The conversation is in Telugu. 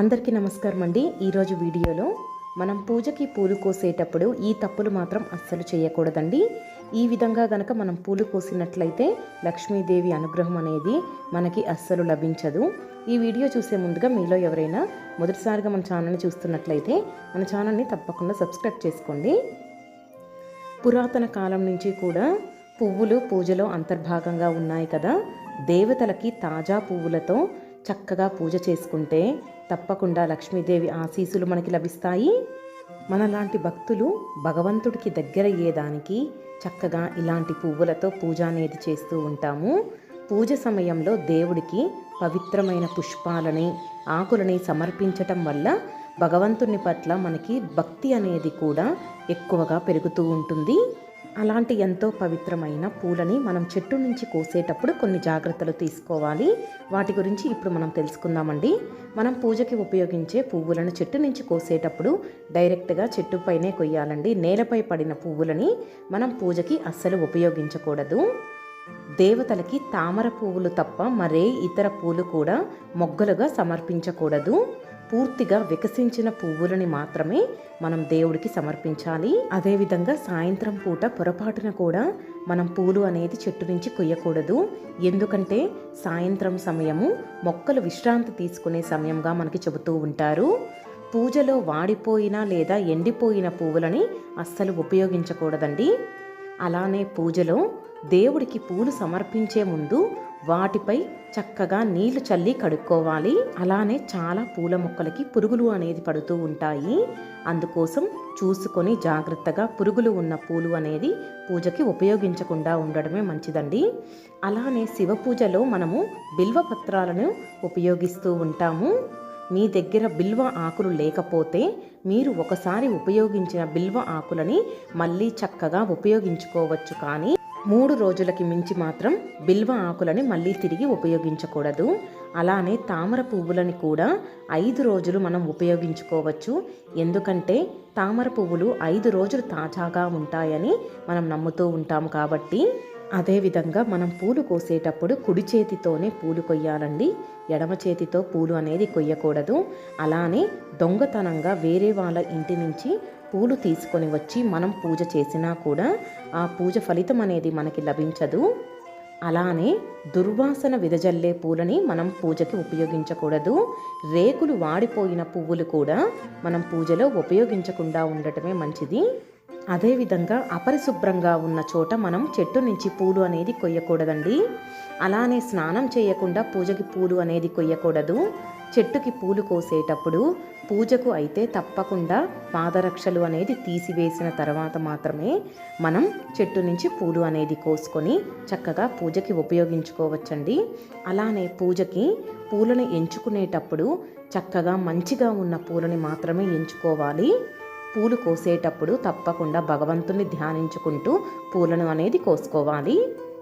అందరికీ నమస్కారం అండి. ఈరోజు వీడియోలో మనం పూజకి పూలు కోసేటప్పుడు ఈ తప్పులు మాత్రం అస్సలు చేయకూడదండి. ఈ విధంగా గనక మనం పూలు కోసినట్లయితే లక్ష్మీదేవి అనుగ్రహం అనేది మనకి అస్సలు లభించదు. ఈ వీడియో చూసే ముందుగా మీలో ఎవరైనా మొదటిసారిగా మన ఛానల్ని చూస్తున్నట్లయితే మన ఛానల్ని తప్పకుండా సబ్స్క్రైబ్ చేసుకోండి. పురాతన కాలం నుంచి కూడా పువ్వులు పూజలో అంతర్భాగంగా ఉన్నాయి కదా. దేవతలకి తాజా పువ్వులతో చక్కగా పూజ చేసుకుంటే తప్పకుండా లక్ష్మీదేవి ఆశీస్సులు మనకి లభిస్తాయి. మనలాంటి భక్తులు భగవంతుడికి దగ్గరయ్యేదానికి చక్కగా ఇలాంటి పువ్వులతో పూజ అనేది చేస్తూ ఉంటాము. పూజ సమయంలో దేవుడికి పవిత్రమైన పుష్పాలని ఆకులని సమర్పించటం వల్ల భగవంతుని పట్ల మనకి భక్తి అనేది కూడా ఎక్కువగా పెరుగుతూ ఉంటుంది. అలాంటి ఎంతో పవిత్రమైన పూలని మనం చెట్టు నుంచి కోసేటప్పుడు కొన్ని జాగ్రత్తలు తీసుకోవాలి. వాటి గురించి ఇప్పుడు మనం తెలుసుకుందామండి. మనం పూజకి ఉపయోగించే పువ్వులను చెట్టు నుంచి కోసేటప్పుడు డైరెక్ట్గా చెట్టు పైనే కొయ్యాలండి. నేలపై పడిన పువ్వులని మనం పూజకి అస్సలు ఉపయోగించకూడదు. దేవతలకి తామర పువ్వులు తప్ప మరే ఇతర పూలు కూడా మొగ్గలుగా సమర్పించకూడదు. పూర్తిగా వికసించిన పువ్వులని మాత్రమే మనం దేవుడికి సమర్పించాలి. అదేవిధంగా సాయంత్రం పూట పొరపాటున కూడా మనం పూలు అనేది చెట్టు నుంచి కొయ్యకూడదు. ఎందుకంటే సాయంత్రం సమయము మొక్కలు విశ్రాంతి తీసుకునే సమయంగా మనకి చెబుతూ ఉంటారు. పూజలో వాడిపోయిన లేదా ఎండిపోయిన పువ్వులని అస్సలు ఉపయోగించకూడదండి. అలానే పూజలో దేవుడికి పూలు సమర్పించే ముందు వాటిపై చక్కగా నీళ్ళు చల్లి కడుక్కోవాలి. అలానే చాలా పూల మొక్కలకి పురుగులు అనేది పడుతూ ఉంటాయి. అందుకోసం చూసుకొని జాగ్రత్తగా పురుగులు ఉన్న పూలు అనేది పూజకి ఉపయోగించకుండా ఉండడమే మంచిదండి. అలానే శివ పూజలో మనము బిల్వ పత్రాలను ఉపయోగిస్తూ ఉంటాము. మీ దగ్గర బిల్వ ఆకులు లేకపోతే మీరు ఒకసారి ఉపయోగించిన బిల్వ ఆకులని మళ్ళీ చక్కగా ఉపయోగించుకోవచ్చు కానీ మూడు రోజులకి మించి మాత్రం బిల్వ ఆకులని మళ్ళీ తిరిగి ఉపయోగించకూడదు. అలానే తామర పువ్వులని కూడా ఐదు రోజులు మనం ఉపయోగించుకోవచ్చు. ఎందుకంటే తామర పువ్వులు ఐదు రోజులు తాజాగా ఉంటాయని మనం నమ్ముతూ ఉంటాం కాబట్టి అదేవిధంగా మనం పూలు కోసేటప్పుడు కుడి చేతితోనే పూలు కొయ్యాలండి. ఎడమ చేతితో పూలు అనేది కొయ్యకూడదు. అలానే దొంగతనంగా వేరే వాళ్ళ ఇంటి నుంచి పూలు తీసుకొని వచ్చి మనం పూజ చేసినా కూడా ఆ పూజ ఫలితం అనేది మనకి లభించదు. అలానే దుర్వాసన విదజల్లే పూలని మనం పూజకి ఉపయోగించకూడదు. రేకులు వాడిపోయిన పువ్వులు కూడా మనం పూజలో ఉపయోగించకుండా ఉండటమే మంచిది. అదేవిధంగా అపరిశుభ్రంగా ఉన్న చోట మనం చెట్టు నుంచి పూలు అనేది కొయ్యకూడదండి. అలానే స్నానం చేయకుండా పూజకి పూలు అనేది కొయ్యకూడదు. చెట్టుకి పూలు కోసేటప్పుడు పూజకు అయితే తప్పకుండా పాదరక్షలు అనేది తీసివేసిన తర్వాత మాత్రమే మనం చెట్టు నుంచి పూలు అనేది కోసుకొని చక్కగా పూజకి ఉపయోగించుకోవచ్చండి. అలానే పూజకి పూలను ఎంచుకునేటప్పుడు చక్కగా మంచిగా ఉన్న పూలని మాత్రమే ఎంచుకోవాలి. పూలు కోసేటప్పుడు తప్పకుండా భగవంతుని ధ్యానించుకుంటూ పూలను అనేది కోసుకోవాలి.